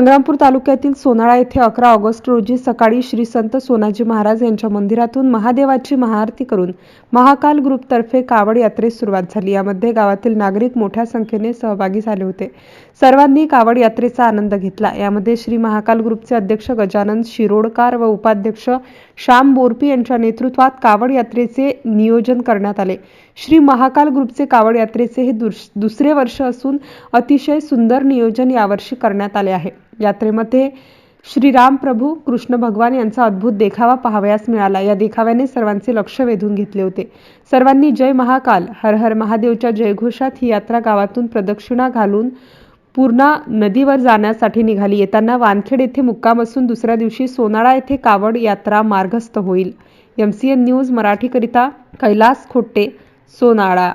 संग्रामपूर तालुक्यातील सोनाळा येथे अकरा ऑगस्ट रोजी सकाळी श्री संत सोनाजी महाराज यांच्या मंदिरातून महादेवाची महाआरती करून महाकाल ग्रुपतर्फे कावड यात्रेस सुरुवात झाली. यामध्ये गावातील नागरिक मोठ्या संख्येने सहभागी झाले होते. सर्वांनी कावड यात्रेचा आनंद घेतला. यामध्ये श्री महाकाल ग्रुपचे अध्यक्ष गजानन शिरोडकार व उपाध्यक्ष श्याम बोरपी यांच्या नेतृत्वात कावड यात्रेचे नियोजन करण्यात आले. श्री महाकाल ग्रुपचे कावड यात्रेचे हे दुसरे वर्ष असून अतिशय सुंदर नियोजन यावर्षी करण्यात आले आहे. यात्रेमध्ये श्रीराम प्रभू कृष्ण भगवान यांचा अद्भुत देखावा पाहावयास मिळाला. या देखाव्याने सर्वांचे लक्ष वेधून घेतले होते. सर्वांनी जय महाकाल हर हर महादेवच्या जयघोषात ही यात्रा गावातून प्रदक्षिणा घालून पूर्णा नदीवर जाण्यासाठी निघाली. येताना वानखेड येथे मुक्काम असून दुसऱ्या दिवशी सोनाळा येथे कावड यात्रा मार्गस्थ होईल. एम सी एन न्यूज मराठीकरिता कैलास खोट्टे सोनाळा.